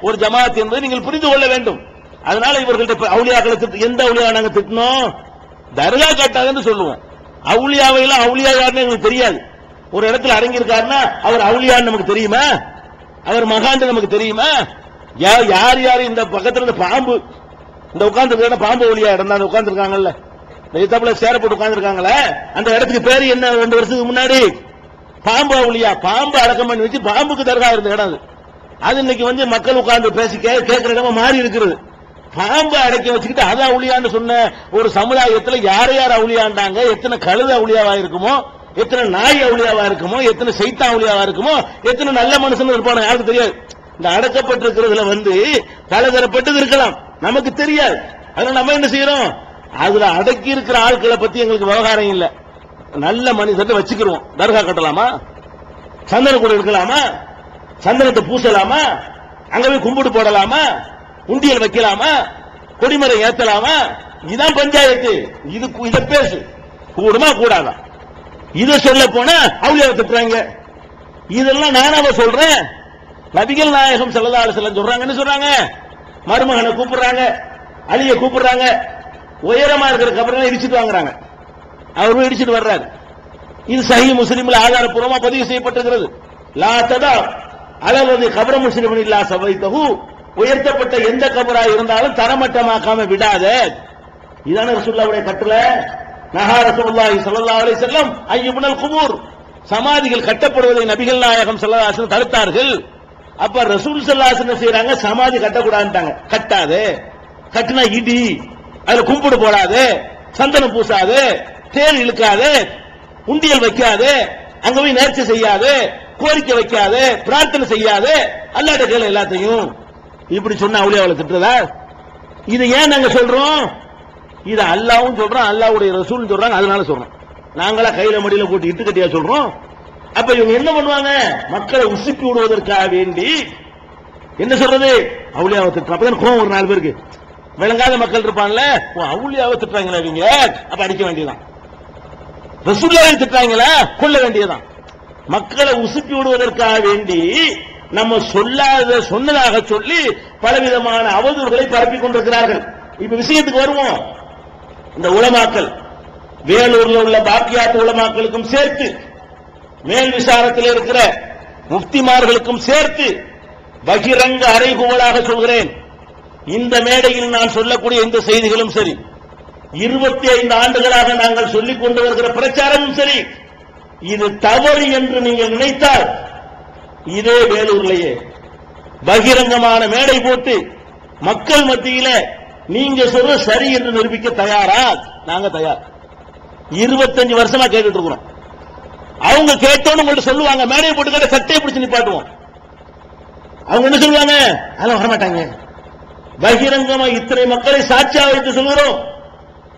ஒரு ஜமாத் என்பதை நீங்கள் புரிந்து கொள்ள வேண்டும். அதனால இவர்கள்ட்ட அவுளியாக்களை திட்டு எந்த அவுலியா நாங்க திட்டணும்? தர்கா கட்டாதுன்னு சொல்லுவோம். அவுளியாவை எல்லாம் அவுளியா யாருன்னு எங்களுக்கு தெரியாது. ஒரு இடத்துல அடங்கியிருக்காருன்னா அவர் அவுளியான்னு நமக்கு தெரியுமா? அவர் மகாண்டு நமக்கு தெரியுமா? யா- யார் யார் இந்த பக்கத்துல இந்த பாம்பு இந்த உட்கார்ந்து பாம்பு ஒளியா இடம் தான் உட்கார்ந்துருக்காங்கல்ல? இந்த சேர போட்டு உட்கார்ந்து அந்த இடத்துக்கு பேரு என்ன ரெண்டு வருஷத்துக்கு முன்னாடி? பாம்பு ஒளியா பாம்பு அடக்கம் பண்ணி வச்சு பாம்புக்கு தர்கா இருந்த இடம் அது. அது இன்னைக்கு வந்து மக்கள் உட்கார்ந்து பேசி கேட்கிற இடமா மாறி இருக்கிறது. பாம்பு அடக்கி வச்சுக்கிட்டு அதான் அவுளியான்னு சொன்ன ஒரு சமுதாயத்துல யார் யார் அவுளியாண்டாங்க எத்தனை கழுத அவுளியாவா இருக்குமோ? எத்தனை நாய் அவுளியாவா இருக்குமோ? எத்தனை சைத்தா அவுளியாவா இருக்குமோ? எத்தனை நல்ல மனுஷன் இருப்பானோ யாருக்கு தெரியாது. இந்த அடக்கப்பட்டிருக்கிறதுல வந்து பலதரப்பட்டது இருக்கலாம். நமக்கு தெரியாது. அதனால நம்ம என்ன செய்யறோம்? அதுல அடக்கி இருக்கிற ஆட்களை பத்தி எங்களுக்கு விவகாரம் இல்ல. நல்ல மனிதத்தை வச்சுக்கிறோம் தர்கா கட்டலாமா? சந்தன கூட இருக்கலாமா சந்தனத்தை பூசலாமா? அங்க போய் கும்பிட்டு போடலாமா? உண்டியல் வைக்கலாமா? கொடிமரம் ஏத்தலாமா? இதுதான் பஞ்சாயத்து. இது இத பேசு. கூடுமா கூடாதா? இத சொல்ல போனா அவுளியாவை திட்டுறாங்க. இதெல்லாம் நானாவ சொல்றேன். நபிகள் நாயகம் செல்லதா அலைஹி சொல்றாங்கன்னு சொல்றாங்க. மருமகனை கூப்பிடுறாங்க. அலிய கூப்பிடுறாங்க. உயரமா இருக்கிற கபரெல்லாம் இடிச்சிட்டு வாங்குறாங்க. அவர் இடிச்சிட்டு வர்றாரு. இது சஹி முஸ்லீம்ல ஆதாரப்பூர்வமா பதிவு செய்யப்பட்டிருக்கிறது. லா ததா அளவது கபர முஸ்லிம் இல்லா சபைத்தகு உயர்த்தப்பட்ட எந்த கபரா இருந்தாலும் தரமட்டமாக்காம விடாத. இதான ரசூலுல்லாவுடைய கட்டளை? நஹா ரசூலுல்லாஹி ஸல்லல்லாஹு அலைஹி வஸல்லம் ஐயுப்னல் குபூர். சமாதிகள் கட்டப்படுவதை நபிகள் நாயகம் ஸல்லல்லாஹு அலைஹி வஸல்லம் தடுத்தார்கள். அப்ப ரசூல் ஸல்லல்லாஹு அலைஹி வஸல்லம் செய்றாங்க? சமாதி கட்டக்கூடாதுட்டாங்க கட்டாதே. கட்டினா இடி. அதுல கும்பிடு போடாது. சந்தனம் பூசாது. தேன் இழுக்காது. உண்டியல் வைக்காது. அங்க போய் நேர்ச்சி செய்யாது. கோரிக்கை வைக்காது பிரார்த்தனை செய்யாத அல்லாட்ட கேள எல்லாத்தையும். இப்படி சொன்ன அவுளியாவளை திட்டுறதா? இது ஏன் நாங்க சொல்றோம்? இது அல்லாவும் சொல்றோம் அல்லாவுடைய ரசூல் சொல்றாங்க அதனால சொல்றோம். நாங்களா கையில மடியில போட்டு இட்டு கட்டியா சொல்றோம்? அப்ப இவங்க என்ன பண்ணுவாங்க? மக்களை உசுப்பி விடுவதற்காக வேண்டி என்ன சொல்றது? அவுளியாவை திட்டுறோம் அப்பதான் கோவம் ஒரு நாலு பேருக்கு. விளங்காத மக்கள் இருப்பான்ல ஓ அவுளியாவை திட்டுறாங்களா இவங்க. அப்ப அடிக்க வேண்டியதான் ரசூல்லாவை திட்டுறாங்களா? கொல்ல வேண்டியதான் மக்களை உசுப்பி விடுவதற்காக வேண்டி நம்ம சொல்லாத சொன்னதாக சொல்லி பலவிதமான அவதூறுகளை பரப்பிக் கொண்டிருக்கிறார்கள். இப்ப விஷயத்துக்கு வருவோம். இந்த உளமாக்கல் வேலூர்ல உள்ள பாக்கியாத்து உலமாக்களுக்கும் சேர்த்து மேல் விசாரத்தில் இருக்கிற முஃப்திமார்களுக்கும் சேர்த்து பகிரங்க அறைகூவலாக சொல்கிறேன். இந்த மேடையில் நான் சொல்லக்கூடிய இந்த செய்திகளும் சரி. இருபத்தி ஐந்து ஆண்டுகளாக நாங்கள் சொல்லிக் கொண்டு வருகிற பிரச்சாரமும் சரி. இது தவறு என்று நீங்கள் நினைத்தால் இதே வேலூர்லயே பகிரங்கமான மேடை போட்டு மக்கள் மத்தியில நீங்க சொல்ற சரி என்று நிரூபிக்க தயாரா? நாங்க தயார். இருபத்தஞ்சு வருஷமா கேட்டுட்டு இருக்கிறோம். அவங்க கேட்டோன்னு உங்கள்ட்ட சொல்லுவாங்க மேடையை போட்டு கேட்ட சட்டையை பிடிச்சு நிப்பாட்டுவோம். அவங்க என்ன சொல்லுவாங்க? அதெல்லாம் வரமாட்டாங்க. பகிரங்கமா இத்தனை மக்களை சாட்சியாக வைத்து சொல்கிறோம்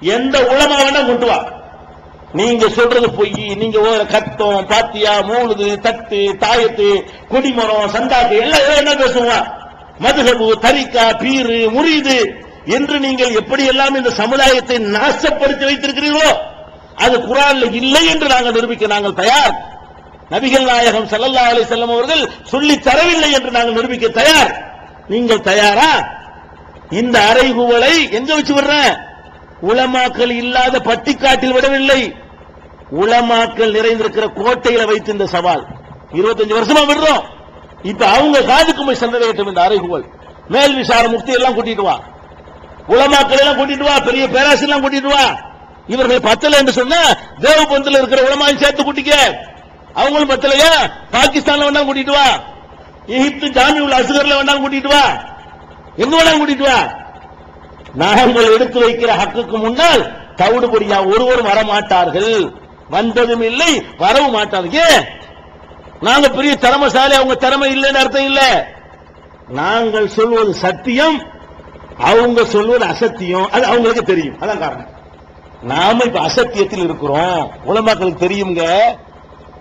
எந்த உளமா வேணா கொண்டு வா. நீங்க சொல்றது பொய். நீங்க கத்தம் பாத்தியா மூழுது தட்டு தாயத்து கொடிமரம் சந்தாக்கு எல்லாம் என்ன பேசுவான் மதுகபு தரிக்கா பீரு முறியுது என்று நீங்கள் எப்படி எல்லாம் இந்த சமுதாயத்தை நாசப்படுத்தி வைத்திருக்கிறீர்களோ அது குரான்ல இல்லை என்று நாங்கள் நிரூபிக்க நாங்கள் தயார். நபிகள் நாயகம் சல்லல்லா அலி செல்லம் அவர்கள் சொல்லி தரவில்லை என்று நாங்கள் நிரூபிக்க தயார். நீங்கள் தயாரா? இந்த அறைகுவலை எங்க வச்சு விடுறேன் உளமாக்கல் இல்லாத பட்டிக்காட்டில் விடவில்லை. உலமாக்கள் நிறைந்திருக்கிற கோட்டையில வைத்து இந்த சவால். இருபத்தஞ்சு வருஷமா விடுறோம். இப்ப அவங்க காதுக்கு போய் சென்றடையட்டும் இந்த அறைகூவல். மேல் விசார முக்தி எல்லாம் கூட்டிட்டு வா. உலமாக்கள் எல்லாம் கூட்டிட்டு வா. பெரிய பேராசி எல்லாம் கூட்டிட்டு வா. இவர்கள் பத்தல என்று சொன்னா தேவபந்தில் இருக்கிற உலமாயும் சேர்த்து கூட்டிக்க. அவங்களும் பத்தலையா? பாகிஸ்தான்ல வேணா கூட்டிட்டு வா. எகிப்து உள்ள அசுகர்ல வேணா கூட்டிட்டு வா. எங்க வேணா கூட்டிட்டு வா. நாங்கள் எடுத்து வைக்கிற ஹக்குக்கு முன்னால் தவிடுபடியா ஒருவரும் வரமாட்டார்கள். வந்ததும் இல்லை வரவும் மாட்டார்கள் ஏன்? நாங்க பெரிய திறமசாலி அவங்க திறமை இல்லைன்னு அர்த்தம் இல்ல. நாங்கள் சொல்வது சத்தியம் அவங்க சொல்வது அசத்தியம். அது அவங்களுக்கு தெரியும். அதான் காரணம். நாம இப்ப அசத்தியத்தில் இருக்கிறோம். உலமாக்களுக்கு தெரியுங்க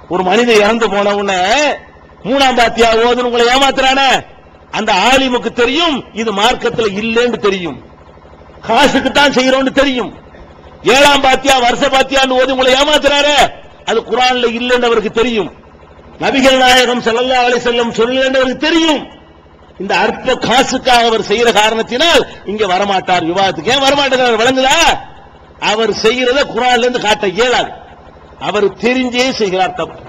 ஒரு மனிதன் இறந்து போன உடனே மூணாம் பாத்தியா ஓதுன்னு உங்களை ஏமாத்துறானே? அந்த ஆலிமுக்கு தெரியும் இது மார்க்கத்துல இல்லைன்னு தெரியும். காசுக்கு தான் செய்யறோம்னு தெரியும். ஏழாம் பாத்தியா வருஷ பாத்தியான்னு ஓதி உங்களை ஏமாத்துறாரு? அது குரான்ல இல்லைன்னு அவருக்கு தெரியும். நபிகள் நாயகம் செல்லல்லா அலை செல்லம் சொல்லலன்னு அவருக்கு தெரியும். இந்த அற்ப காசுக்காக அவர் செய்யற காரணத்தினால் இங்க வரமாட்டார். விவாதத்துக்கு ஏன் வரமாட்டார் விளங்குதா? அவர் செய்யறத குரான்ல இருந்து காட்ட இயலாது. அவர் தெரிஞ்சே செய்கிறார் தப்பு.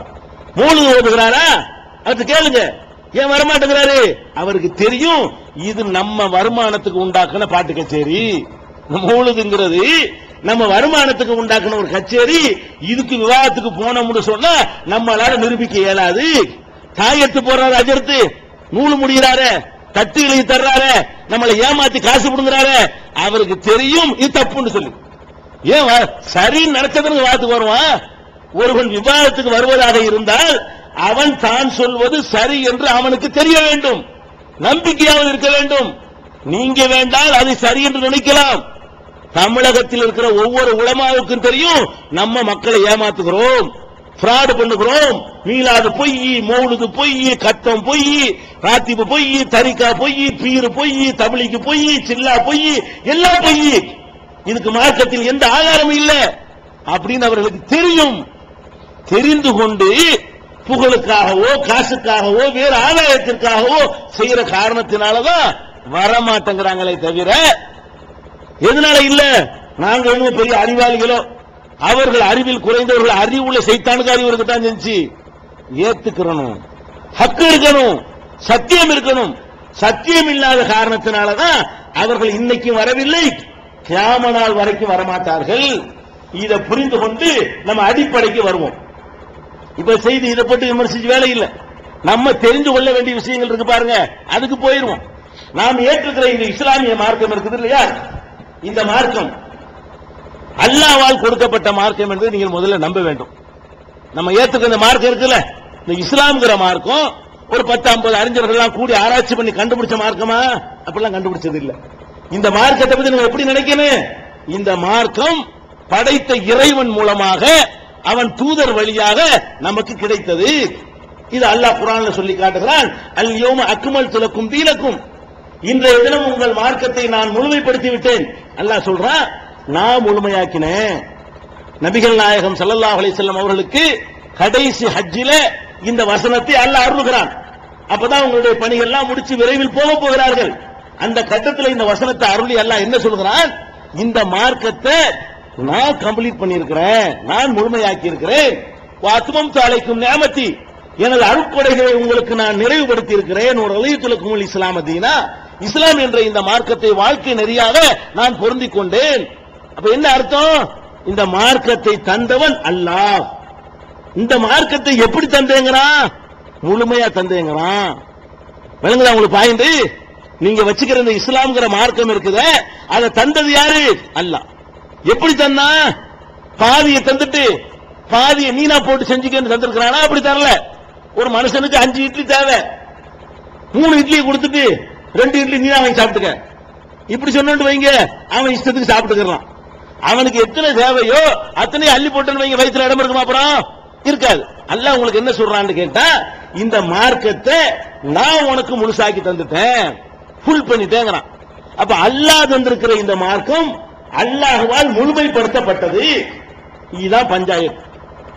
மூணு ஓதுகிறாரா? அது கேளுங்க. ஏன் வரமாட்டேங்கிறாரு? அவருக்கு தெரியும். இது நம்ம வருமானத்துக்கு உண்டாக்குன பாட்டு கச்சேரி. மூழுதுங்கிறது நம்ம வருமானத்துக்கு உண்டாக்குன ஒரு கச்சேரி இதுக்கு விவாதத்துக்கு போனோம்னு சொன்னா நம்மளால நிரூபிக்க இயலாது. தாயத்து போறாரு அஜர்த்து நூலு முடிகிறாரு தட்டு எழுதி தர்றாரு நம்மளை ஏமாத்தி காசு கொடுங்கிறாரு. அவருக்கு தெரியும் இது தப்புன்னு சொல்லி. ஏன் வ- சரின்னு நினைச்சதுன்னு விவாதத்துக்கு வருவான் ஒருவன் விவாதத்துக்கு வருவதாக இருந்தால் அவன் தான் சொல்வது சரி என்று அவனுக்கு தெரிய வேண்டும். நம்பிக்கையாவது இருக்க வேண்டும். நீங்க வேண்டால் அது சரி என்று நினைக்கலாம். தமிழகத்தில் இருக்கிற ஒவ்வொரு உளமாவுக்கும் தெரியும் நம்ம மக்களை ஏமாத்துகிறோம் ஃப்ராடு பண்ணுகிறோம் மீளாது பொய் மௌலுது பொய் கத்தம் பொய் ராத்திபு பொய் தரிக்கா பொய் பீரு பொய் தமிழிக்கு பொய் சில்லா பொய் எல்லாம் பொய் இதுக்கு மார்க்கத்தில் எந்த ஆதாரமும் இல்லை. அப்படின்னு அவர்களுக்கு தெரியும். தெரிந்து கொண்டு புகழுக்காகவோ காசுக்காகவோ வேறு ஆதாயத்திற்காகவோ செய்யற காரணத்தினாலதான் வரமாட்டேங்கிறாங்களே தவிர எதனால இல்ல? நாங்க இன்னும் பெரிய அறிவாளிகளோ? அவர்கள் அறிவில் குறைந்தவர்கள் அறிவுள்ள செய்தானுக்கு அறிவு இருக்கத்தான் செஞ்சு ஏத்துக்கிறணும் ஹக்கு இருக்கணும். சத்தியம் இருக்கணும். சத்தியம் இல்லாத காரணத்தினாலதான் அவர்கள் இன்னைக்கும் வரவில்லை. கியாம நாள் வரைக்கும் வரமாட்டார்கள். இதை புரிந்து கொண்டு நம்ம அடிப்படைக்கு வருவோம். இப்ப செய்தி இதை போட்டு விமர்சிச்சு வேலை இல்ல. நம்ம தெரிந்து கொள்ள வேண்டிய விஷயங்கள் இருக்கு பாருங்க. அதுக்கு போயிருவோம். நாம் ஏற்றுக்கிற இந்த இஸ்லாமிய மார்க்கம் இருக்குது இல்லையா? இந்த மார்க்கம் அல்லாவால் கொடுக்கப்பட்ட மார்க்கம் என்பதை நீங்கள் முதல்ல நம்ப வேண்டும். நம்ம ஏத்துக்கிற இந்த மார்க்கம் இருக்குல்ல? இந்த இஸ்லாம்ங்கிற மார்க்கம் ஒரு பத்து ஐம்பது அறிஞர்கள் எல்லாம் கூடி ஆராய்ச்சி பண்ணி கண்டுபிடிச்ச மார்க்கமா? அப்படிலாம் கண்டுபிடிச்சது இல்ல. இந்த மார்க்கத்தை பத்தி நீங்க எப்படி நினைக்கணும்? இந்த மார்க்கம் படைத்த இறைவன் மூலமாக அவன் தூதர் வழியாக நமக்கு கிடைத்தது. இது அல்லாஹ் குரான்ல சொல்லி காட்டுகிறான் அல் யோம அக்குமல் துலக்கும் தீலக்கும் இன்றைய தினம் உங்கள் மார்க்கத்தை நான் முழுமைப்படுத்தி விட்டேன் அல்லாஹ் சொல்றா நான் முழுமையாக்கினேன். நபிகள் நாயகம் ஸல்லல்லாஹு அலைஹி அவர்களுக்கு கடைசி ஹஜ்ஜில இந்த வசனத்தை அல்ல அருளுகிறான். அப்பதான் உங்களுடைய பணிகள்லாம் முடிச்சு விரைவில் போக போகிறார்கள். அந்த கட்டத்தில் இந்த வசனத்தை அருளி அல்ல என்ன சொல்கிறான்? இந்த மார்க்கத்தை நான் கம்ப்ளீட் பண்ணியிருக்கிறேன். நான் முழுமையாக்கி இருக்கிறேன் வாத்துமம் தாளைக்கும் நேமத்தி எனது அருட்கொடைகளை உங்களுக்கு நான் நிறைவுபடுத்தி இருக்கிறேன் ஒரு அலையத்துலக்கும் இஸ்லாம் இஸ்லாம் என்ற இந்த மார்க்கத்தை வாழ்க்கை நெறியாக நான் பொருந்திக் கொண்டேன். அப்ப என்ன அர்த்தம்? இந்த மார்க்கத்தை தந்தவன் அல்லாஹ். இந்த மார்க்கத்தை எப்படி தந்தேங்கிறான்? முழுமையா தந்தேங்கிறான். விளங்குதா உங்களுக்கு பாயிண்ட் நீங்க வச்சுக்கிற இந்த இஸ்லாம்ங்கிற மார்க்கம் இருக்குத அதை தந்தது யாரு? அல்லாஹ். எப்படி தந்தா பாதியை தந்துட்டு பாதியை நீனா போட்டு செஞ்சுக்கன்னு தந்திருக்கிறானா? அப்படி தரல. ஒரு மனுஷனுக்கு அஞ்சு இட்லி தேவை. மூணு இட்லி கொடுத்துட்டு ரெண்டு இட்லி நீ வாங்கி சாப்பிட்டுக்க. இப்படி சொன்னு வைங்க அவன் இஷ்டத்துக்கு சாப்பிட்டுக்கிறான். அவனுக்கு எத்தனை தேவையோ அத்தனை அள்ளி போட்டுன்னு வைங்க வயிற்றுல இடம் இருக்குமா அப்புறம்? இருக்காது. அல்லாஹ் உங்களுக்கு என்ன சொல்றான்னு கேட்டா இந்த மார்க்கத்தை நான் உனக்கு முழுசாக்கி தந்துட்டேன். ஃபுல் பண்ணிட்டேங்கிறான். அப்ப அல்லாஹ் தந்திருக்கிற இந்த மார்க்கம் அல்லாஹுவால் முழுமைப்படுத்தப்பட்டது. இதுதான் பஞ்சாயத்து.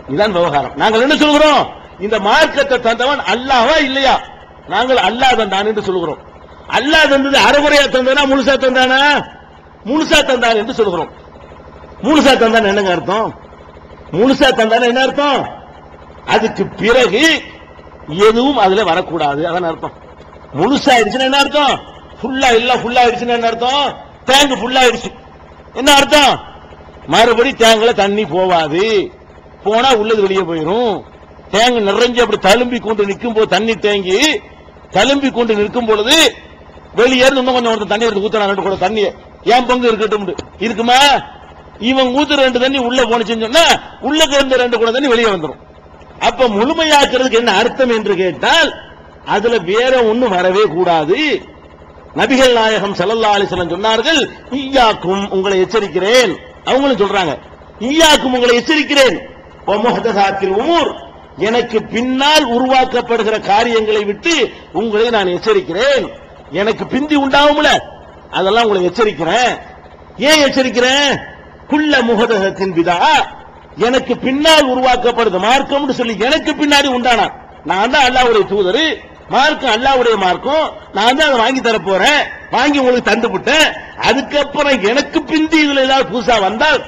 இதுதான் விவகாரம். நாங்கள் என்ன சொல்கிறோம்? இந்த மார்க்கத்தை தந்தவன் அல்லாஹ்வா இல்லையா? நாங்கள் அல்லாஹ் தந்தான் என்று சொல்கிறோம். அல்லாஹ் தந்தது அறகுறையா தந்தானா முழுசா தந்தானா? முழுசா தந்தான் என்று சொல்கிறோம். முழுசா தந்தான் என்னங்க அர்த்தம்? முழுசா தந்தான் என்ன அர்த்தம்? அதுக்கு பிறகு எதுவும் அதுல வரக்கூடாது. அதான் அர்த்தம். முழுசா ஆயிடுச்சுன்னா என்ன அர்த்தம்? ஃபுல்லா எல்லாம் ஃபுல்லா ஆயிடுச்சுன்னா என்ன அர்த்தம்? டேங்க் ஃபுல்லா ஆயிடுச்சு. என்ன அர்த்தம்? மறுபடி டேங்க்ல தண்ணி போவாது. போனா உள்ளது வெளியே போயிடும் டேங்க் நிறைஞ்சு அப்படி தழும்பி கொண்டு நிற்கும் போது தண்ணி தேங்கி தழும்பி கொண்டு நிற்கும் பொழுது வெளியே இருந்து இன்னும் கொஞ்சம் ஒருத்தர் தண்ணி எடுத்து ஊத்துறான் ரெண்டு கூட தண்ணியை ஏன் பங்கு இருக்கட்டும் இருக்குமா? இவன் ஊத்துற ரெண்டு தண்ணி உள்ள போனுச்சுன்னு சொன்னா உள்ள இருந்த ரெண்டு கூட தண்ணி வெளியே வந்துரும். அப்ப முழுமையாக்குறதுக்கு என்ன அர்த்தம் என்று கேட்டால் அதுல வேற ஒண்ணும் வரவே கூடாது. நபிகள் நாயகம் ஸல்லல்லாஹு அலிசலம் சொன்னார்கள் ஈயாக்கும் உங்களை எச்சரிக்கிறேன். அவங்களும் சொல்றாங்க ஈயாக்கும் உங்களை எச்சரிக்கிறேன். உமூர். எனக்கு பின்னால் உருவாக்கப்படுகிற காரியங்களை விட்டு உங்களை நான் எச்சரிக்கிறேன். எனக்கு பிந்தி உண்டாகும்ல? அதெல்லாம் உங்களை எச்சரிக்கிறேன். ஏன் எச்சரிக்கிறேன்? குள்ள முகதகத்தின் விதா. எனக்கு பின்னால் உருவாக்கப்படுது மார்க்கம்னு சொல்லி எனக்கு பின்னாடி உண்டானா? நான் தான் அல்லாவுடைய தூதரு. மார்க்கம் அல்லாவுடைய மார்க்கம். நான் தான் அதை வாங்கி தர போறேன். வாங்கி உங்களுக்கு தந்து விட்டேன். அதுக்கப்புறம் எனக்கு பிந்தி இதுல ஏதாவது புதுசா வந்தால்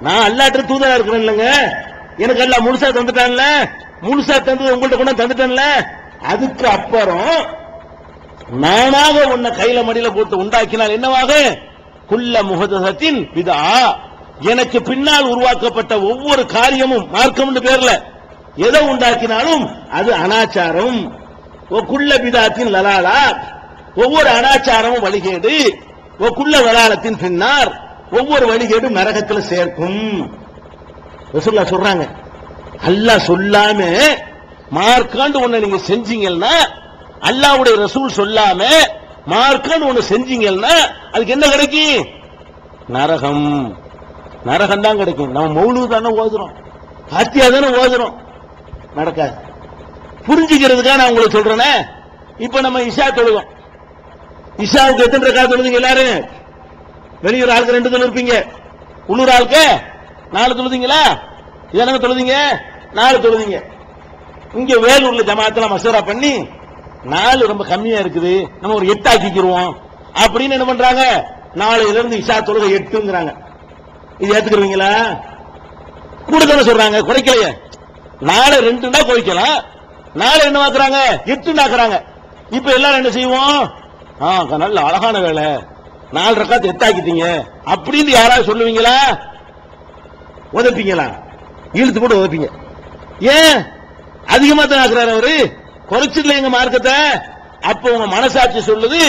நான் அல்லாட்ட தூதரா இருக்கிறேன் இல்லைங்க. எனக்கு எல்லாம் முழுசா தந்துட்டான்ல. முழுசா தந்தது உங்கள்ட்ட கொண்டு தந்துட்டேன்ல. அதுக்கு அப்புறம் நானாக உன்னை கையில மடியில போட்டு உண்டாக்கினால் என்னவாக? குல்ல முகதத்தின் பிதா. எனக்கு பின்னால் உருவாக்கப்பட்ட ஒவ்வொரு காரியமும் மார்க்கம் பேர்ல. எதை உண்டாக்கினாலும் அது அனாச்சாரம். ஓ குள்ள பிதாத்தின் லலாலா ஒவ்வொரு அனாச்சாரமும் வழிகேடு. ஓ குள்ள வலாலத்தின் பின்னார். ஒவ்வொரு வழிகேடும் நரகத்தில் சேர்க்கும். ரசூல்லா சொல்றாங்க. அல்லாஹ் சொல்லாம மார்க்காண்டு ஒண்ணு நீங்க செஞ்சீங்கன்னா அல்லாவுடைய ரசூல் சொல்லாம மார்க்கன்னு ஒண்ணு செஞ்சீங்கன்னா அதுக்கு என்ன கிடைக்கும் நரகம். நரகம் தான் கிடைக்கும். நம்ம மௌலு தானே ஓதுறோம். காத்தியா தானே ஓதுறோம். நடக்காது. புரிஞ்சுக்கிறதுக்காக நான் உங்களுக்கு சொல்றேனே. இப்ப நம்ம இஷா தொழுவோம். இஷாவுக்கு எத்தனை ரக்கா தொழுதுங்க எல்லாரும்? வெளியூர் ஆளுக்கு ரெண்டு தொழில் இருப்பீங்க உள்ளூர் ஆளுக்கு நாலு தொழுதீங்களா? இதெல்லாம் தொழுதீங்க? நாலு தொழுதிங்க. இங்க வேலூர்ல ஜமாத்துல மசோரா பண்ணி நாலு ரொம்ப கம்மியா இருக்குது. நம்ம ஒரு எட்டு ஆக்கிக்கிருவோம் அப்படின்னு என்ன பண்றாங்க? நாளையில இருந்து இஷா தொழுகை எட்டுங்கிறாங்க. இது ஏத்துக்கிறீங்களா? கூட தானே சொல்றாங்க. குறைக்கலையே. நாளை ரெண்டுனா குறைக்கலாம். நாளை என்ன ஆக்குறாங்க? எட்டுன்னு ஆக்குறாங்க. இப்ப எல்லாரும் என்ன செய்வோம்? ஆ நல்ல அழகான வேலை. நாலு ரக்காத்து எத்தாக்கிட்டீங்க அப்படின்னு யாராவது சொல்லுவீங்களா? உதப்பீங்களா? இழுத்து போட்டு உதப்பீங்க. ஏன்? அதிகமா தான் ஆக்குறாரு அவரு? குறைச்சிடல எங்க மார்க்கத்தை? அப்ப உங்க மனசாட்சி சொல்லுது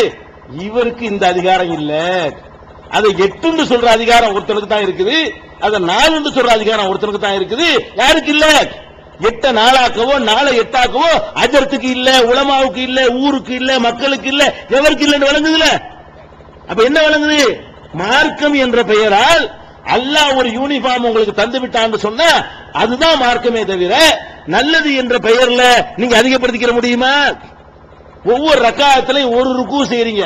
இவருக்கு இந்த அதிகாரம் இல்ல. அதை எட்டுன்னு சொல்ற அதிகாரம் ஒருத்தனுக்கு தான் இருக்குது. அதை நாலுன்னு சொல்ற அதிகாரம் ஒருத்தனுக்கு தான் இருக்குது. யாருக்கு இல்ல? எட்ட நாளாக்கவோ நாளை எட்டாக்கவோ அஜரத்துக்கு இல்ல உலமாவுக்கு இல்ல ஊருக்கு இல்ல மக்களுக்கு இல்ல எவருக்கு இல்லன்னு வழங்குதுல அப்ப என்ன விளங்குது? மார்க்கம் என்ற பெயரால் அல்லாஹ் ஒரு யூனிஃபார்ம் உங்களுக்கு தந்து விட்டான்னு சொன்னா அதுதான் மார்க்கமே தவிர நல்லது என்ற பெயர்ல நீங்க அதிகப்படுத்திக்கிற முடியுமா? ஒவ்வொரு ரக்காயத்திலையும் ஒரு ருக்கு செய்யறீங்க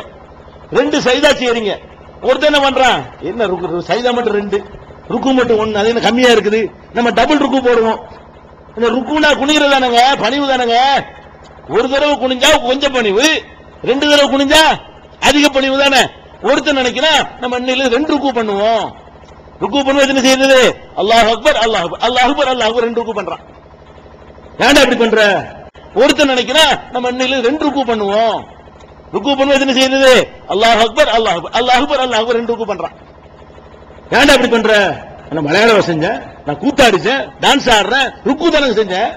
ரெண்டு சைதா செய்யறீங்க ஒருத்தன் என்ன பண்றான்? என்ன ருக்கு? சைதா மட்டும் ரெண்டு. ருக்கு மட்டும் ஒண்ணு. அது என்ன கம்மியா இருக்குது? நம்ம டபுள் ருக்கு போடுவோம். இந்த ருக்குனா குனிகிறது தானங்க? பணிவு தானங்க? ஒரு தடவை குனிஞ்சா கொஞ்சம் பணிவு. ரெண்டு தடவை குனிஞ்சா அதிக பணிவு தானே? ஒருத்தன் நினைக்கிறான் நம்ம இன்னையில ரெண்டு ருக்கு பண்ணுவோம். ருக்கு பண்ணுவது என்ன செய்யறது? அல்லாஹ் அக்பர் அல்லாஹ் அல்லாஹ் அக்பர் அல்லாஹ் அக்பர் ரெண்டு ருக்கு பண்றான். ஏன்டா இப்படி பண்ற? ஒருத்தன் நினைக்கிறான் நம்ம இன்னையில ரெண்டு ருக்கு பண்ணுவோம். ருக்கு பண்ணுவோம் என்ன செய்யறது? அல்லாஹ் அக்பர் அல்லாஹ் அக்பர் அல்லாஹ் அக்பர் அல்லாஹ் அக்பர் ரெண்டு ருக்கு பண்றான். ஏன்டா இப்படி பண்ற? நான் மலையாளம் செஞ்சேன் நான் கூத்தாடிச்சேன் டான்ஸ் ஆடுறேன் ருக்கு தானங்க செஞ்சேன்.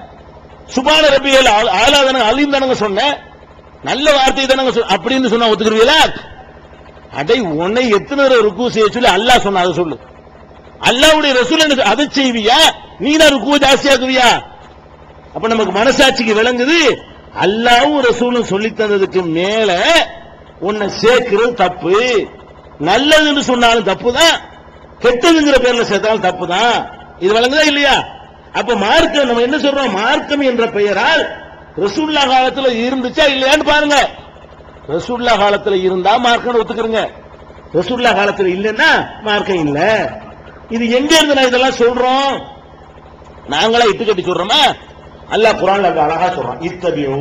சுபான ரபிகள் ஆலாதனங்க அலீம் தானங்க சொன்னேன். நல்ல வார்த்தை தானங்க அப்படின்னு சொன்னா ஒத்துக்கிறீங்களா அடை உன்னை எத்தனை தடவை ருக்கு செய்ய சொல்லி அல்லாஹ் சொன்ன அதை சொல்லு. அல்லாவுடைய ரசூல் எனக்கு அதை செய்வியா? நீ தான் ருக்கு ஜாஸ்தியாக்குவியா? அப்ப நமக்கு மனசாட்சிக்கு விளங்குது அல்லாவும் ரசூலும் சொல்லி தந்ததுக்கு மேல உன்னை சேர்க்கிறது தப்பு. நல்லதுன்னு சொன்னாலும் தப்பு தான் கெட்டதுங்கிற பேர்ல சேர்த்தாலும் தப்பு தான் இது விளங்குதா இல்லையா? அப்ப மார்க்கம் நம்ம என்ன சொல்றோம்? மார்க்கம் என்ற பெயரால் ரசூல்லா காலத்துல இருந்துச்சா இல்லையான்னு பாருங்க. ரசூல்லா காலத்துல இருந்தா மார்க்கம் ஒத்துக்கிறங்க. ரசூல்லா காலத்துல இல்லைன்னா மார்க்கம் இல்ல. இது எங்க இருந்து நான் இதெல்லாம் சொல்றோம்? நாங்களா இட்டு கட்டி சொல்றோமா? அல்லாஹ் குரான்ல அழகா சொல்றான் இத்தபியூ